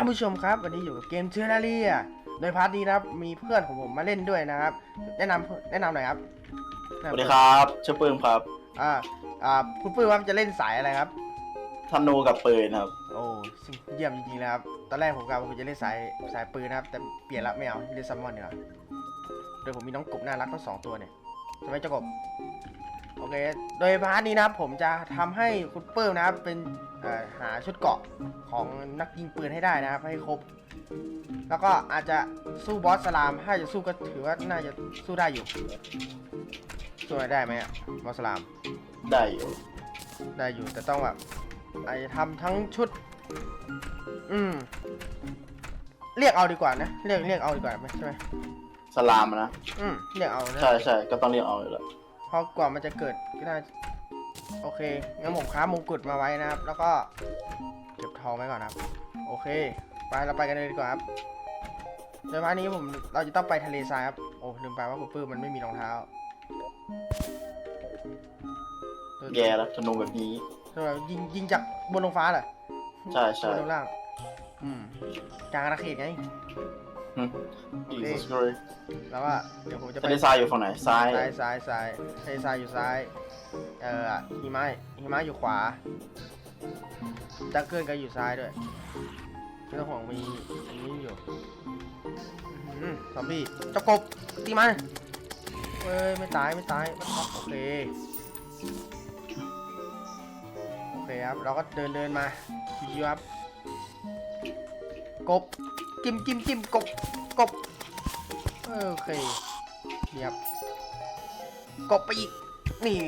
ท่านผู้ชมครับ วันนี้อยู่กับเกมเทอร์นาเรียโดยพาร์ทนี้นะครับ มีเพื่อนของผมมาเล่นด้วยนะครับ แนะนำแนะนำหน่อยครับสวัสดีครับชื่อปื้มครับ อ่าอ่าคุณปื้มครับจะเล่นสายอะไรครับธนูกับปืนครับ โอ้ซึ่งเยี่ยมจริงๆนะครับตอนแรกผมกะว่าผมจะเล่นสายสายปืนนะครับ แต่เปลี่ยนละไม่เอาเล่นซัมมอนเนีกว่ยโดยผมมีน้องกบน่ารักทั้งสองตัวเนี่ยใช่ไหมเจ้ากบ โอเค โดยพาร์ทนี้นะครับผมจะทำให้คุณปื้มนะครับเป็นเอ่อหาชุดเกราะของนักยิงปืนให้ได้นะครับ ให้ครบ แล้วก็อาจจะสู้บอสสลาม ถ้าจะสู้ก็ถือว่าน่าจะสู้ได้อยู่ สู้ได้ไหมอะบอสสลาม ได้อยู่ ได้อยู่แต่ต้องแบบอาจจะทำทั้งชุด อืม เรียกเอาดีกว่านะ เรียกเรียกเอาดีกว่าไหมใช่ไหมสลามอะนะ อืม เรียกเอานะใช่ใช่ก็ต้องเรียกเอาอยู่แล้วเพราะกว่ามันจะเกิดก็น่าจะโอเคงั้นผมค้ามงกุฎมาไว้นะครับ แล้วก็เก็บทองไว้ก่อนนะครับ โอเค ไปเราไปกันเลยดีกว่าครับโดยวันนี้ผมเราจะต้องไปทะเลทรายครับ โอ้ลืมไปว่าคุณปื้มมันไม่มีรองเท้าแย่แล้วธนูแบบนี้ทำไมยิงยิงจากบนลงฟ้าเหรอใช่ใช่บนลงล่าง อืมกลางอาณาเขตไง อีกสักเลยแล้วว่าเดี๋ยวผมจะไปทะเลทรายอยู่ฝั่งไหนซ้ายซ้ายซ้ายซ้ายทะเลทรายอยู่ซ้าย เอ่อหิมะหิมะอยู่ขวาจังเกิลก็อยู่ซ้ายด้วยเรื่องของมีอันนี้อยู่อืมซอมบี้เจ้ากบตีมันเอ้ยไม่ตายไม่ตายไม่ท็อปโอเคโอเคครับเราก็เดินเดินมาชิวๆครับกบ จิ้มจิ้มจิ้มกบกบโอเคเรียบกบไปอีก นี่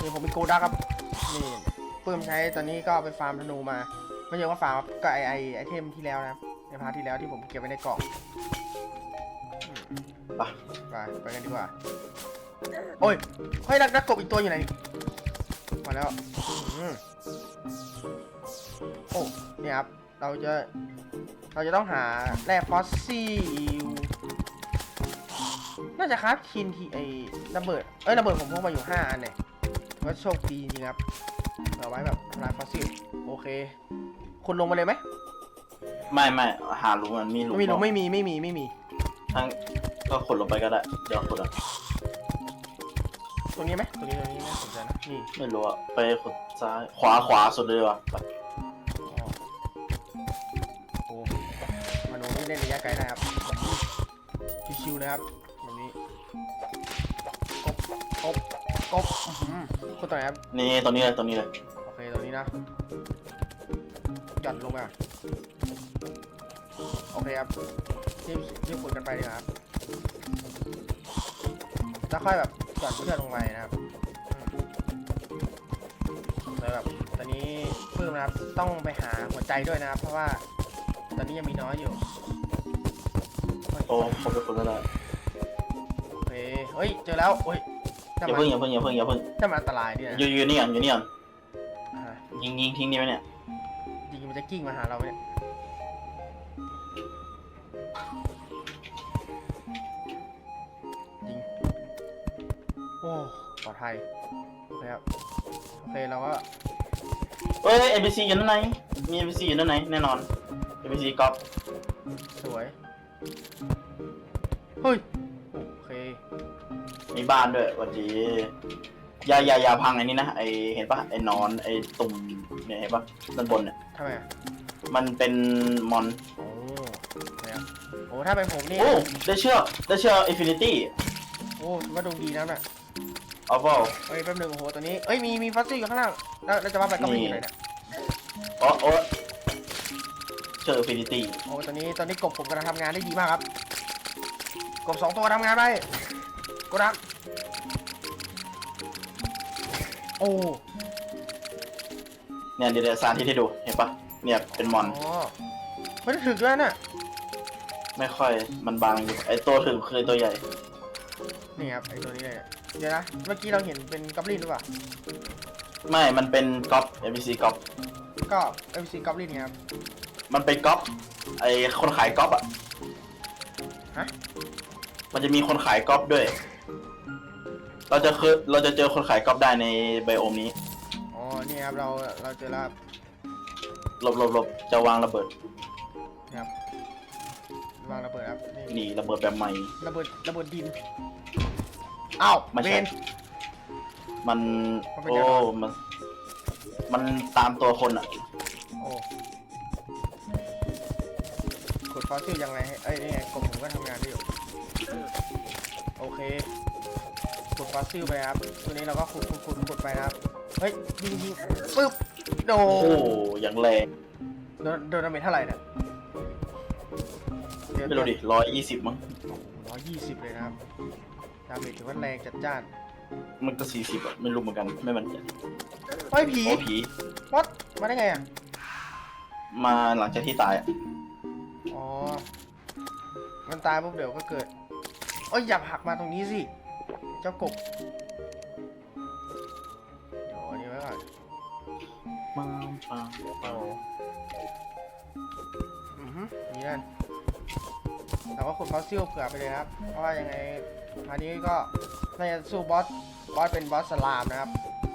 นี่ผมเป็นโกดักครับ นี่เพิ่มใช้ตอนนี้ก็ไปฟาร์มธนูมาไม่ใช่ว่าฟาร์มครับก็ไอไอไอเทมที่แล้วนะครับในพาร์ทที่แล้วที่ผมเก็บไว้ในกล่องไปไปไปกันดีกว่า โอ้ยเฮ้ยนักนักกบอีกตัวอยู่ไหน มาแล้วโอ้เนี่ยครับ เราจะ เราจะต้องหาแร่ฟอสซิลน่าจะครับคินทีไอ้ระเบิด เอ้ยระเบิดผมพกมาอยู่ 5 อันเนี่ยว่าโชคดีจริงๆครับเอาไว้แบบทำลายฟอสซิลโอเค คุณลงมาเลยไหมไม่ไม่หาหลุมมันมีหลุมไม่มีลงเปล่าไม่มีไม่มีไม่มีทั้งก็ขุดลงไปก็ได้ เดี๋ยวขุดอะตรงนี้ไหมตรงนี้ตรงนี้น่าสนใจนะนี่ไม่รู้อะไปขุดซ้ายขวาขวาสุดเลยว่ะ เล่นระยะไกลได้ครับชิวๆเลยครับแบบนี้กบกบกบอื้อหือคุณต่อยครับนี่ตรงนี้เลยตรงนี้เลยโอเคตรงนี้นะหย่อนลงไปก่อนโอเคครับรีบรีบขุดกันไปดีกว่าครับแล้วค่อยแบบหย่อนเพื่อนลงไปนะครับอืมเลยแบบตอนนี้เพิ่มนะครับต้องไปหาหัวใจด้วยนะครับ เพราะว่าตอนนี้ยังมีน้อยอยู่ โอ้ผมไปขุดก็ได้โอเคเฮ้ย เจอแล้วเฮ้ยอถ้าย่ามัเพิ่งนอย่าเพิ่งอย่าเพิ่งอย่าเพิ่งถ้ามันอันตรายเนี่ยนะอยู่อยู่นี่ก่อนอยู่นี่ก่อนอ่ายิงยิงทิ้งนี่ไหมเนี่ยจริงๆมันจะกิ้งมาหาเราเนี่ยจริงโอ้ปลอดภัยโอเคครับโอเคเราก็เอ้ย NPC อยู่ด้านไหนมี NPC อยู่ด้านไหนแน่นอน NPC ก๊อปสวย เฮ้ย โอเค มีบ้านด้วยหวันดีอย่าอย่าอย่าพังไอ้นี่นะไอเห็นปะไอนอนไอตุ่มเนี่ยเห็นปะด้านบนเนี่ยทำไมอะมันเป็นมอนโอ้เนี่ยโอ้ถ้าเป็นผมนี่ โอ้ได้เชือกได้เชือกอินฟินิตี้โอ้ถือว่าดวงดีนะเนี่ยเอาเปล่าเฮ้ยแป๊บหนึงโอ้โหตัวนี้เอ้ยมีมีฟอสซิลอยู่ข้างล่างแล้วแล้วจะว่าไปก็ไม่มีเลยเนี่ย อ๋อโอ้ เชือกอินฟินิตี้โอ้ตอนนี้ตอนนี้กบผมกำลังทำงานได้ดีมากครับ กบสองตัวทำงานไปกดดังโอ้เนี่ยเดี๋ยวเดี๋ยวสารที่ให้ดูเห็นปะเนี่ยเป็นมอนอ๋อไม่ได้ถึกด้วยน่ะไม่ค่อยมันบางอยู่ไอตัวถึงคือตัวใหญ่ นี่ครับไอตัวนี้เลยเดี๋ยวนะเมื่อกี้เราเห็นเป็นกอบลินหรือเปล่าไม่ มันเป็นก๊อป NPC ก๊อปก็เอ็มซีกอบลินครับ มันเป็นก๊อปไอคนขายก๊อปอะฮะ มันจะมีคนขายก๊อปด้วย เราจะคือเราจะเจอคนขายก๊อปได้ในไบโอมนี้อ๋อ นี่ครับเราเราเจอแล้วครับหลบหลบหลบจะวางระเบิดนะครับวางระเบิดครับ นี่นี่ระเบิดแบบใหม่ ระเบิดระเบิดดินอ้าวไม่เวใช่นมันมันเป็นโอ้ยังไงมันมันตามตัวคนอะ ขุดฟอสซิลยังไงให้เอ้ยนี่ไงกบผมก็ทำงานได้อยู่ โอเคขุดฟอสซิลไปครับ ตัวนี้เราก็ขุดขุดขุดขุดไปนะครับ เฮ้ยยิงยิงปึ๊บ โดโอ้โหอย่างแรงโดนโดนดาเมจเท่าไหร่เนี่ยเดี๋ยวไม่รู้ดิร้อยยี่สิบมั้ง ร้อยยี่สิบเลยนะครับ ดาเมจถือว่าแรงจัดจ้าน มันก็สี่สิบอะไม่รู้เหมือนกันไม่มันใจเฮ้ยผีโอ้ผี วัดมาได้ไงอะ มาหลังจากที่ตายอะอ๋อ มันตายปุ๊บเดี๋ยวก็เกิดเอ้ยอย่าผลักมาตรงนี้สิ เจ้ากบ เดี๋ยวอันนี้ไว้ก่อนมาปังโอ้ปังอือฮึนี่นั่นเราก็ขุดฟอสซิลเผื่อไปเลยนะครับ เพราะว่ายังไงอันนี้ก็น่าจะสู้บอส บอสเป็นบอสสลามนะครับ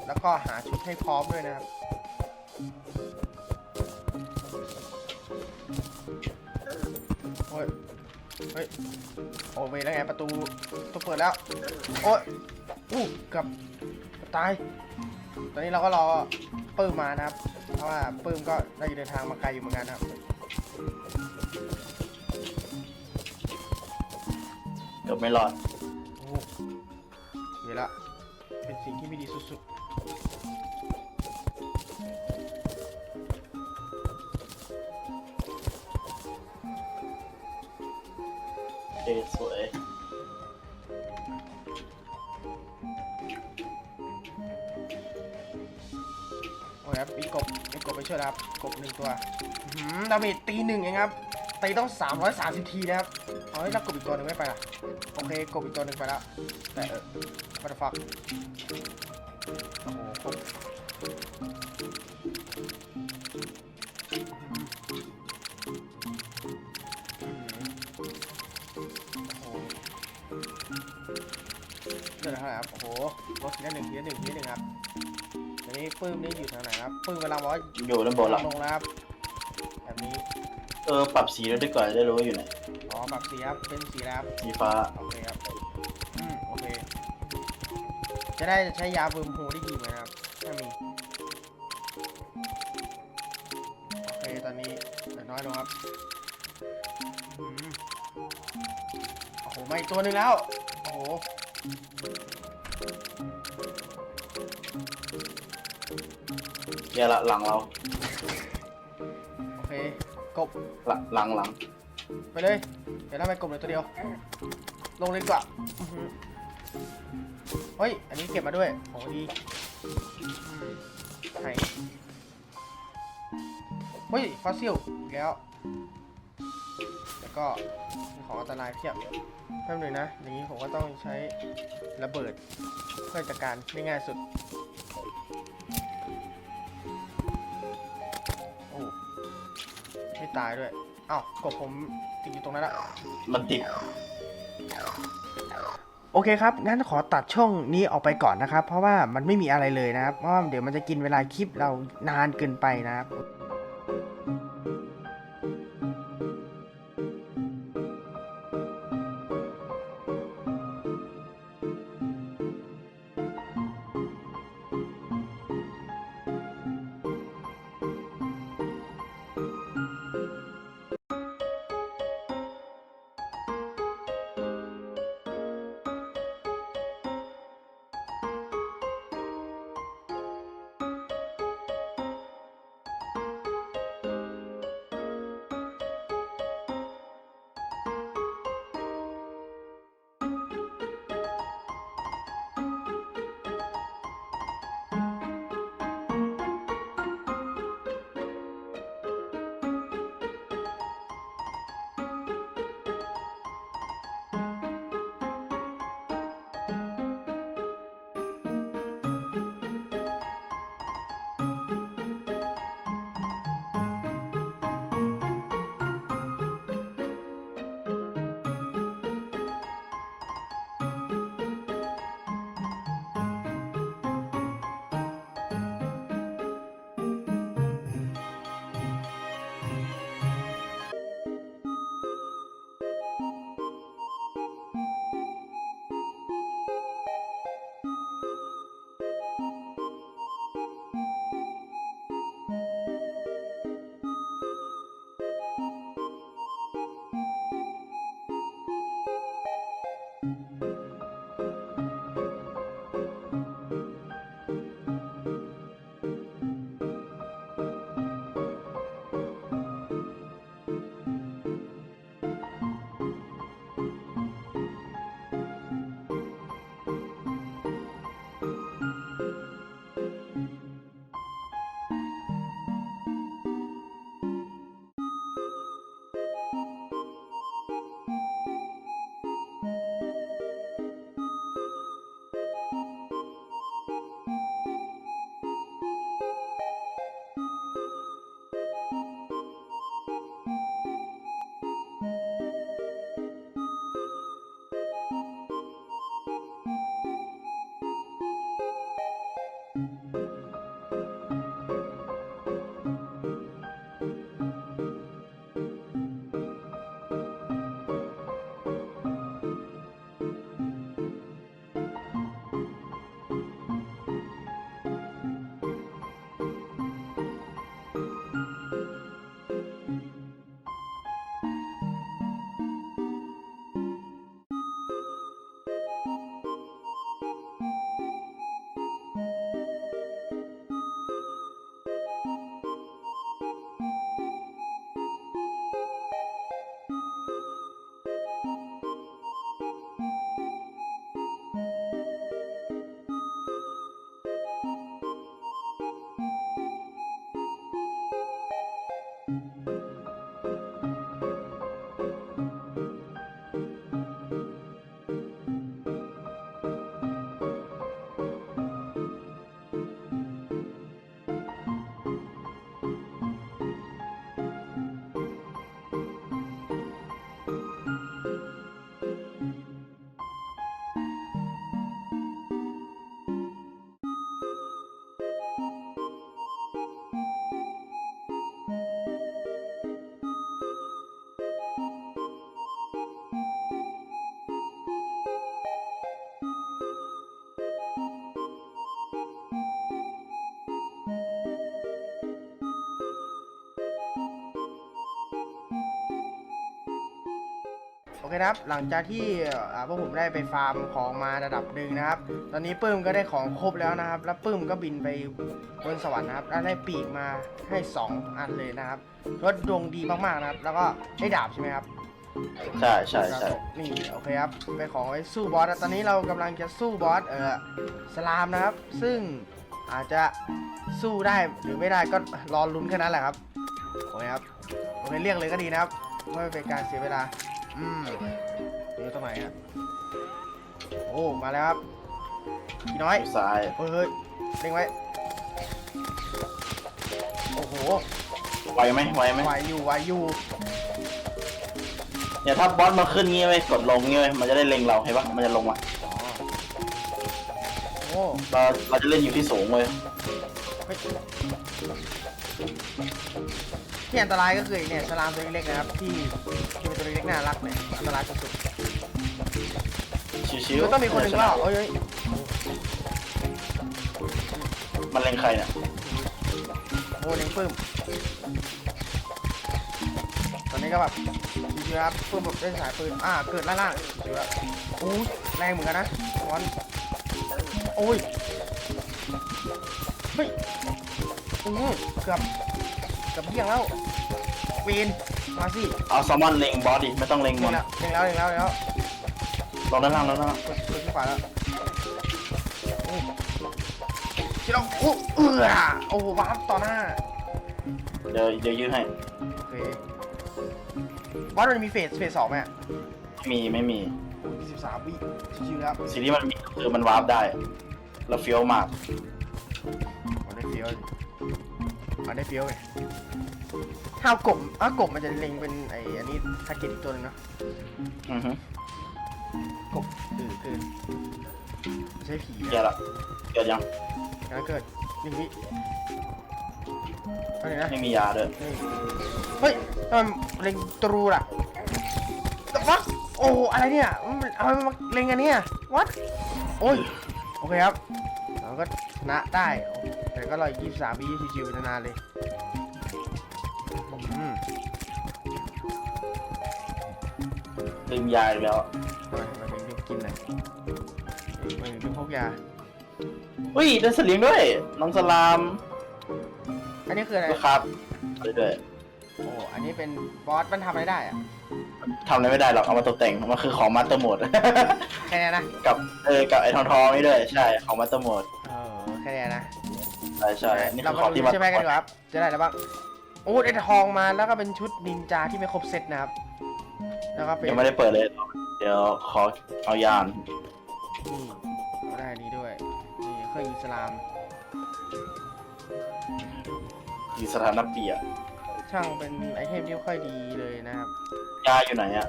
แล้วก็หาชุดให้พร้อมด้วยนะครับ โอ้ยเฮ้ยโอ้ยแล้วไงประตูต้องเปิดแล้ว โอ้ยอู้เกับตาย ตอนนี้เราก็รอปื้มมานะครับ เพราะว่าปื้มก็น่าจะเดินทางมาไกลอยู่เหมือนกันนะครับเกือบไม่รอดโอ้เดี๋ยวละ เป็นสิ่งที่ไม่ดีสุด สวย โอ้ยครับมีกบมีกบไปช่วยแล้วครับกบหนึ่งตัวอื้อหือดาเมจตีหนึ่งเองครับตีต้อง 330 ทีนะครับเอาให้แล้วกบอีกตัวหนึ่งไม่ไปล่ะ โอเคกบอีกตัวหนึ่งไปแล้วแต่เออวัตฟัก นึ่งทีละหนึ่งทีละหนึ่งครับตอนนี้ปื้มนี่อยู่ทางไหนครับปื้มกำลังบอกว่าอยู่ด้านบนละลงแล้วครับแบบนี้เออปรับสีแล้วดีกว่าจะได้รู้ว่าอยู่ไหนอ๋อปรับสีครับเป็นสีแล้วครับสีฟ้าโอเคครับอืมโอเค จะได้ใช้ยาเบิร์มโฮได้ดีไหมนะครับถ้ามีโอเคตอนนี้เหลือน้อยลงครับอืมโอ้โหมาอีกตัวหนึ่งแล้ว โอ้โหแย่ละหลังเราโอเคกบหลังหลังหลังไปเลย เดี๋ยวทำไปกบเหลยตัวเดียว ลงเลยดีกว่าอื้อหือเฮ้ย อันนี้เก็บมาด้วยโอ้ดีอืมไหนเฮ้ยฟอสซิลอีกแล้ว แล้วก็มีของอันตรายเพียบแป๊บหนึงนะ อย่างนี้ผมก็ต้องใช้ระเบิดเพื่อจัดการได้ง่ายสุด ไม่ตายด้วยอ้าวกบผมติดอยู่ตรงนั้นละมันติด โอเคครับงั้นขอตัดช่องนี้ออกไปก่อนนะครับ เพราะว่ามันไม่มีอะไรเลยนะครับเพราะว่าเดี๋ยวมันจะกินเวลาคลิปเรานานเกินไปนะครับ เคนะครับหลังจากที่อ่าพวกผมได้ไปฟาร์มของมาระดับหนึ่งนะครับ ตอนนี้ปื้มก็ได้ของครบแล้วนะครับ แล้วปื้มก็บินไปบนสวรรค์นะครับแล้วได้ปีกมาให้ 2 อันเลยนะครับรถดวงดีมากๆนะครับ แล้วก็ได้ดาบใช่ไหมครับใช่ใช่ใช่นี่โอเคครับไปของไว้สู้บอสนะตอนนี้เรากำลังจะสู้บอสเออสลามนะครับ ซึ่งอาจจะสู้ได้หรือไม่ได้ก็รอลุ้นแค่นั้นแหละครับโอเคครับโอเคเรียกเลยก็ดีนะครับไม่เป็นการเสียเวลา อืมอยู่ตรงไหนอะโอ้มาแล้วครับพี่น้อยซ้ายเฮ้ยเฮ้ยเล็งไว้โอ้โหไวไหมไวไหมไหวอยู่ไหวอยู่เนี่ยถ้าบอสมาขึ้นงี้ไว้ยกดลงงี้ไว้ยมันจะได้เล็งเราเห็นปะมันจะลงมาอ๋อโอ้เราเราจะเล่นอยู่ที่สูงเลยเฮ้ย ที่อันตรายก็คือไอ้เนี่ยสลามตัวเล็กๆนะครับที่ที่เป็นตัวเล็กๆน่ารักเนี่ยอันตรายสุดชิๆวก็ๆต้องมีคนหนึ่งก็เอ้ยเอ้ยมันเล็งใครเนี่ยโอ้เล็งปื้มตอนนี้ก็แบบชิวๆครับปื้มแบบเล่นสายปืนอ่าเกิดล่างๆชิวๆแล้วโอ้ยแรงเหมือนกันนะวันโอ้ยเฮ้ยอือเกือบเกือบเบี่ยงแล้วเวนมาสิเอาซอมมอนเล็งบอสดิไม่ต้องเล็งเล็มังนแล้วเล็งแล้วเล็งแล้วเล็งแล้วลงด้านล่างแล้วนะกดกดที่ขวาแล้วโอ้ที่เราโอ้เอือโอ้วาร์ปต่อหน้า เดี๋ยวเดี๋ยวยื้อให้โอเคบอสมันมีเฟสเฟสสองไหมอะไม่มีไม่มีสิบสามวิชิวๆแล้วสิ่งที่มันมีคือมันวาร์ปได้ แล้วเฟี้ยวมาก มันได้เฟี้ยวไงถ้าเอากบอะกบมันจะเล็งเป็นไอ้อันนี้ทาร์เก็ตอีกตัวหนึงเนอะอือฮึกบคือคือไม่ใช่ผีเกิดนะละเกิดยังแล้วเกิดหนึ่งวิอะไรนะไม่มียาด้วยนี่เฮ้ยทำไมเล็งตรูล่ะ The fuck โอ้โหอะไรเนี่ยมันเอามาเล็งอันเนี้ย what โอ้ย โอเคครับ เราก็ชนะได้แต่ ก็รออีก23วิชิวๆนานๆเลยอืมลืมยาอีกแล้วทำไมทำไมถึงกินเลยทำไมถึงพกยา อุ้ยได้สลิงด้วย น้องสลาม อันนี้คืออะไรครับด้วยโอ้อันนี้เป็นบอสมันทำอะไรได้อะทำอะไรไม่ได้หรอก เอามาตกแต่ง มันคือของมาสเตอร์โหมด แค่เนี้ยนะ กับเออกับไอ้ทองทองนี่ด้วยใช่ ของมาสเตอร์โหมด ใช่ใช่นี่เราคือมาของดูที่มาใช่ไหมกันดีกว่าครับจะได้อะไรบ้างโอ้ได้ทองมาแล้วก็เป็นชุดนินจาที่ไม่ครบเซตนะครับแล้วก็เป็นยังไม่ได้เปิดเลย เดี๋ยวขอเอายานนี่ก็ได้อันนี้ด้วยนี่เครื่องอิสลาม อยู่สถานะเปียช่างเป็นไอเทมที่ค่อยดีเลยนะครับยาอยู่ไหนอะ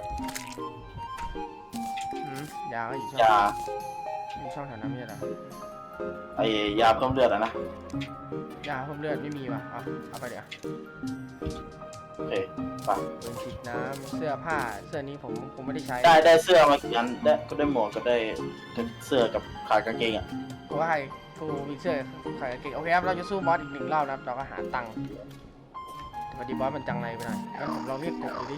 หืมยาก็อยู่ช่องยาอยู่ช่องแถวนั้นไม่ใช่เหรอ ไอ้ยาเพิ่มเลือดอะนะยาเพิ่มเลือดไม่มีว่ะเอาเอาไปเดี๋ยวโอเคไปเป็นฉีดน้ำเสื้อผ้าเสื้อนี้ผมผมไม่ได้ใช้ได้ได้เสื้อมากี่อันได้ก็ได้หมวกก็ได้เสื้อกับขากางเกงอะเพราะว่าใครผู้มีเสื้อใครเก่งโอเคครับเราจะสู้บอสอีกหนึ่งรอบนะครับเราก็หาตังค์แต่พอดีบอสมันจังไรไปหน่อยงั้นผมลองเรียกกบดูดิ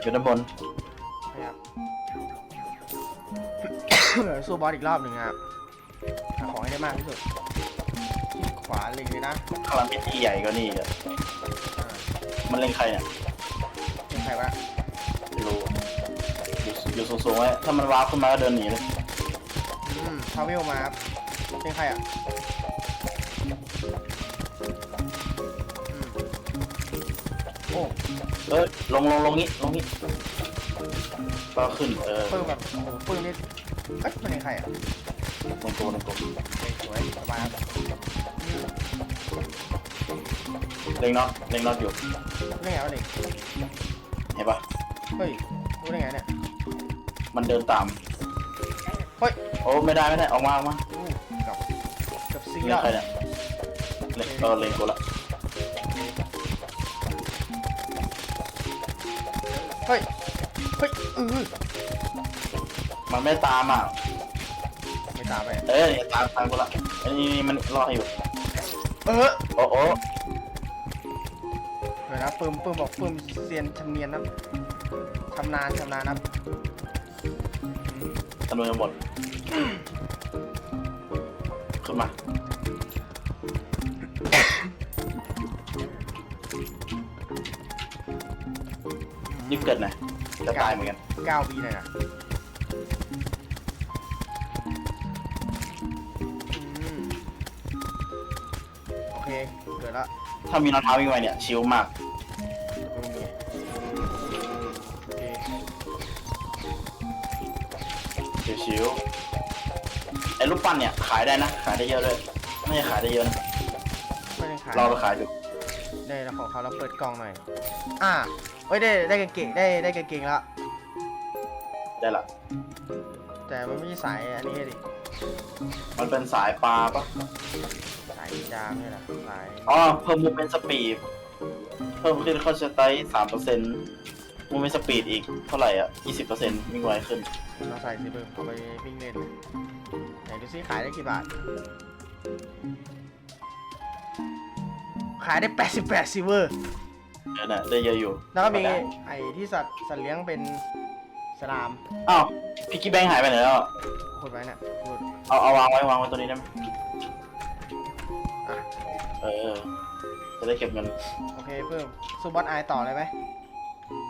อยู่ด้านบนนะครับ สู้บอสอีกรอบหนึ่งครับหาของให้ได้มากที่สุดที่ขวาเล็งเลยนะข้างหลังเป็นที่ใหญ่กว่านี่อีกอะอ่ามันเล่นใครเนี่ยเป็นใครวะไม่รู้อยู่อยู่สูงๆไว้ถ้ามันวาร์ปขึ้นมาก็เดินหนีเลยอืมทาวเวลมาครับเป็นใครอะอืมโอ้เอ้ยลงลงลงนี้ลงนี้ก็ขึ้นเออปื้มแบบโอ้โหปื้มนี่ เอ้ยมันเป็นใครอะลงตัวลงตัวเฮ้ยสวยสบายครับเล็งน็อตเล็งน็อตอยู่รู้ได้ไงวะเด็กเห็นปะเฮ้ยรู้ได้ไงเนี่ยมันเดินตามเฮ้ยโอ้ไม่ได้ไม่ได้ออกมาออกมาอู้กับกับซีเล็งล้วใครเนี่ยเล็งเออเล็งกูละเฮ้ยเฮ้ยอือ มันไม่ตามอะ ไม่ตามไปเออเนี่ยตามตามกูละอันนี้มันรออยู่ เออโอ้โอ้เดี๋ยวนะนะปื้มปื้มบอกปื้มเซียนชำเนียนนะชำนาญชำนาญนะครับอืมจำนวนหมด ขึ้นมา รีบเกิดหน่อยจะตายเหมือนกัน เก้าวีเลยนะ ละถ้ามีรองเท้าวิ่งไวเนี่ยชิลมากตรงนี้โอเคชิลๆไอ้รูปปั้นเนี่ยขายได้นะ ขายได้เยอะเลยไม่ใช่ขายได้เยอะนะไม่ได้ขายเราไปขายดูได้แล้วของเขาเราเปิดกล่องหน่อย อ่าเอ้ยได้ได้กางเกงได้ได้กางเกงแล้วได้ละแต่มันไม่ใช่สายอันนี้ดิมันเป็นสายปลาปะสายจามนี่แหละสายอ๋อเพิ่มมูเป็นสปีดเพิ่มขึ้นเข้าสไตล์สามเปอร์เซ็นต์มูเป็นสปีดอีกเท่าไหร่อะยี่สิบเปอร์เซ็นต์วิ่งไวขึ้นเราใส่สิเบิ่งเอาไปวิ่งเล่นไหนดูซิขายได้กี่บาท ขายได้ 88ซิเวอร์ เดี๋ยวนะได้เยอะอยู่แล้วก็มีไอ้ที่สัตว์สัตว์เลี้ยงเป็นสลามอ้าวพิกกี้แบงค์หายไปไหนแล้วอะขุดไว้เนี่ยขุดเอาเอาวางไว้วางไว้ตัวนี้ได้ไหมอะ เออ จะได้เก็บเงิน โอเคเพิ่มซูบอสไอต่อเลยไหม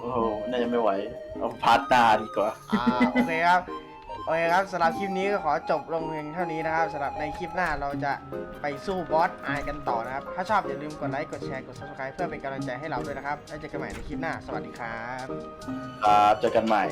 โอ้โห น่าจะไม่ไหว เอาพาร์ทหนาดีกว่า อ่า โอเคครับ โอเคครับสำหรับคลิปนี้ก็ขอจบลงเพียงเท่านี้นะครับสำหรับในคลิปหน้าเราจะไปสู้บอสไอกันต่อนะครับ ถ้าชอบอย่าลืมกดไลค์กดแชร์กด subscribe เพื่อเป็นกำลังใจให้เราด้วยนะครับ แล้วเจอกันใหม่ในคลิปหน้า สวัสดีครับ ครับ เจอกันใหม่